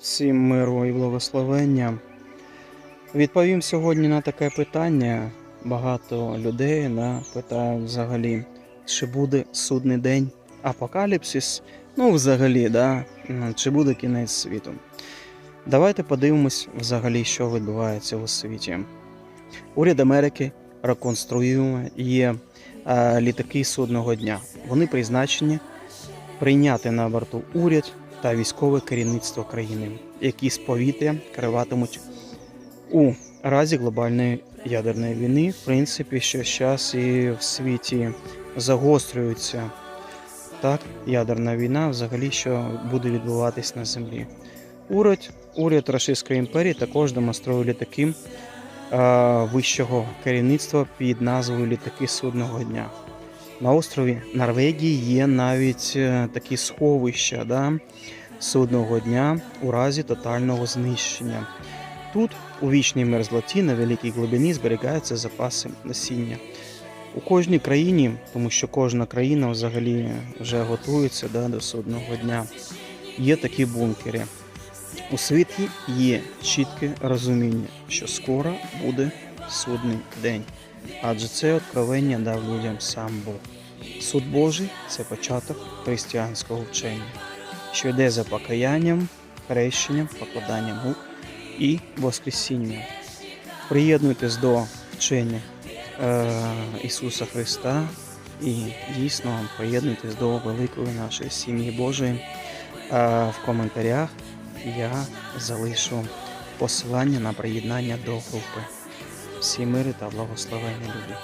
Всім миру і благословення. Відповім сьогодні на таке питання. Багато людей да, питають взагалі, чи буде судний день апокаліпсис, ну взагалі, да, чи буде кінець світу. Давайте подивимось взагалі, що відбувається у світі. Уряд Америки реконструює літаки судного дня. Вони призначені прийняти на борту уряд та військове керівництво країни, які з повітря керуватимуть у разі глобальної ядерної війни. В принципі, що зараз і в світі загострюється так, ядерна війна, взагалі, що буде відбуватись на землі. Уряд, уряд Російської імперії також демонструє літаки вищого керівництва під назвою Літаки судного дня. На острові Норвегії є навіть е, такі сховища да, судного дня у разі тотального знищення. Тут у вічній мерзлоті на великій глибині зберігаються запаси насіння. У кожній країні, тому що кожна країна взагалі вже готується да, до судного дня, є такі бункери. У світі є чітке розуміння, що скоро буде судний день, адже це откровення дав людям сам Бог. Суд Божий це початок християнського вчення, що йде за покаянням, хрещенням, покладанням рук і воскресінням. Приєднуйтесь до вчення е, Ісуса Христа і дійсно приєднуйтесь до великої нашої сім'ї Божої. Е, в коментарях я залишу посилання на приєднання до групи. Всі мири та благословення люди.